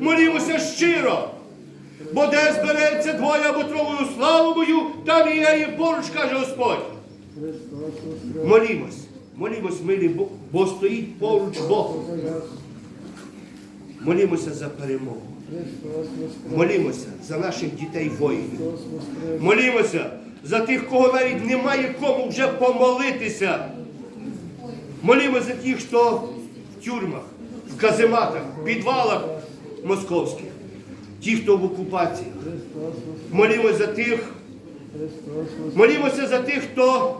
Молімося щиро. Бо де збереться двоє або троє у славу мою, там і я їм поруч, каже Господь. Молімось, молімось, милі, бо, бо стоїть поруч Бог. Молімося за перемогу. Молімося за наших дітей воїнів. Молімося за тих, кого навіть немає кому вже помолитися. Молімося за тих, хто в тюрмах, в казематах, в підвалах московських, ті, хто в окупації. Молімося за тих, молімося за тих, хто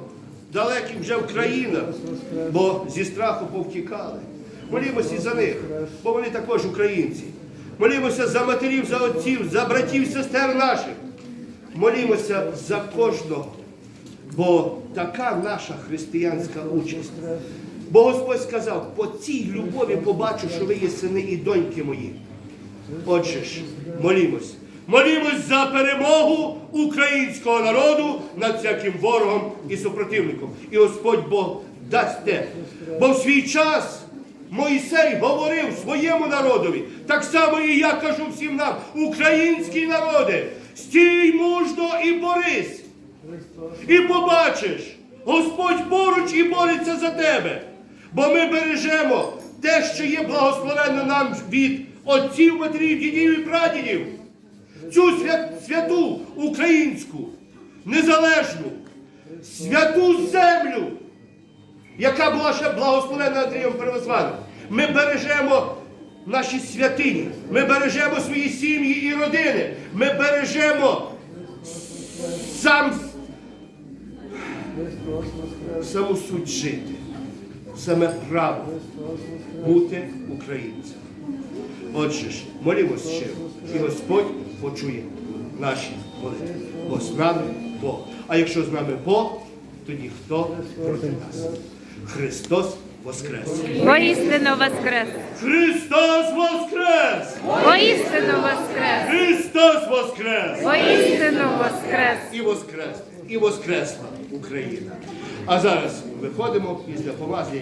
далекі вже в країнах, бо зі страху повтікали. Молімося і за них, бо вони також українці. Молімося за матерів, за отців, за братів, сестер наших. Молімося за кожного, бо така наша християнська участь. Бо Господь сказав, по цій любові побачу, що ви є сини і доньки мої. Отже ж, молімось. Молімось за перемогу українського народу над всяким ворогом і супротивником. І Господь Бог дасть те. Бо в свій час Моїсей говорив своєму народові, так само і я кажу всім нам, українські народи, стій мужно і борись. І побачиш, Господь поруч і бореться за тебе. Бо ми бережемо те, що є благословенно нам від отців, матерів, дідів і прадідів. Цю святу українську, незалежну, святу землю, яка була ще благословена Андрієм Первозваним. Ми бережемо наші святині, ми бережемо свої сім'ї і родини, ми бережемо сам саму суть жити, саме право бути українцем. Отже ж, молімось щиро, і Господь почує наші молитви. Бо з нами Бог. А якщо з нами Бог, тоді хто проти нас? Христос Воскрес! Воістину воскрес! Христос Воскрес! Воістину воскрес! Христос Воскрес! Воістину воскрес! І Воскрес! І Воскресла Україна! А зараз виходимо після помазання.